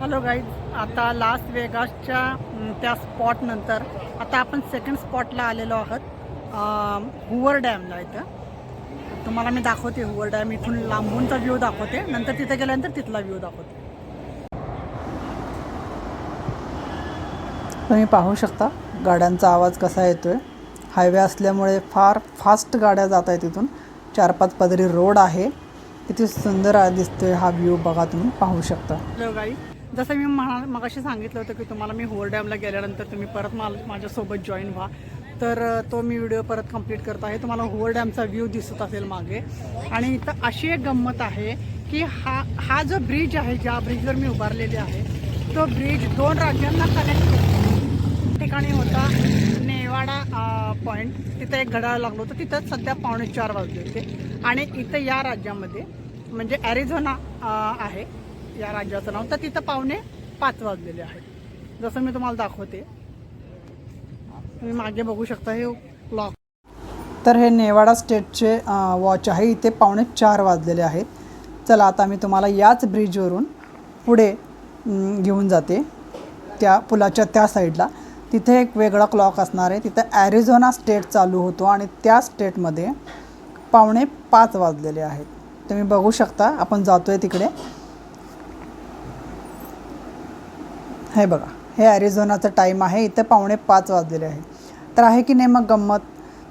Hello guys आता लास वेगासच्या त्या spot नंतर आता आपण सेकंड स्पॉटला आलेलो आहोत. हुवर डॅमला इथं. तुम्हाला मी दाखवते हुवर डॅम इथून लांबूनचा व्ह्यू दाखवते. नंतर तिथे गेल्यानंतर तिथला व्ह्यू दाखवते. तुम्ही पाहू शकता गाड्यांचा आवाज कसा येतोय. हायवे असल्यामुळे फार फास्ट गाड्या जात आहेत तिथून चार पाच पदरी रोड आहे. किती सुंदर दिसतोय हा व्ह्यू बघा तुम्ही पाहू शकता. जसं मी म्हणा मगाशी सांगितलं होतं की तुम्हाला मी होर डॅमला गेल्यानंतर तुम्ही परत मला माझ्यासोबत जॉईन व्हा. तर तो मी व्हिडिओ परत कंप्लीट करत आहे. तुम्हाला होर डॅमचा व्ह्यू दिसत असेल मागे. आणि इथं अशी एक गंमत आहे की हा हा जो ब्रिज आहे ज्या ब्रिजवर मी उभारलेली आहे तो ब्रिज दोन राज्यांना कनेक्ट करतो ठिकाणी होता नेवाडा पॉईंट तिथं एक घड्याळ लागलो होतं. तिथं सध्या पावणे चार वाजले होते. आणि इथं या राज्यामध्ये म्हणजे ॲरिझोना आहे. या राज्याचं नाव. तर तिथं पावणे पाच वाजलेले आहेत. जसं मी तुम्हाला दाखवते. तुम्ही मागे बघू शकता हे क्लॉक तर हे नेवाडा स्टेटचे वॉच आहे. इथे पावणे चार वाजलेले आहेत. चला आता मी तुम्हाला याच ब्रिजवरून पुढे घेऊन जाते. त्या पुलाच्या त्या साईडला तिथे एक वेगळा क्लॉक असणार आहे. तिथं ॲरिझोना स्टेट चालू होतो आणि त्या स्टेटमध्ये पावणे पाच वाजलेले आहेत. तुम्ही बघू शकता. आपण जातो आहे तिकडे. हे बघा हे ॲरिझोनाचं टाईम आहे. इथं पावणे पाच वाजलेले आहे. तर आहे की नाही मग गंमत?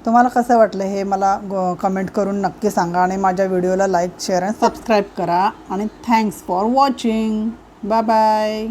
तुम्हाला कसं वाटलं हे मला कमेंट करून नक्की सांगा आणि माझ्या व्हिडिओला लाईक शेअर आणि सबस्क्राईब करा. आणि thanks for watching bye bye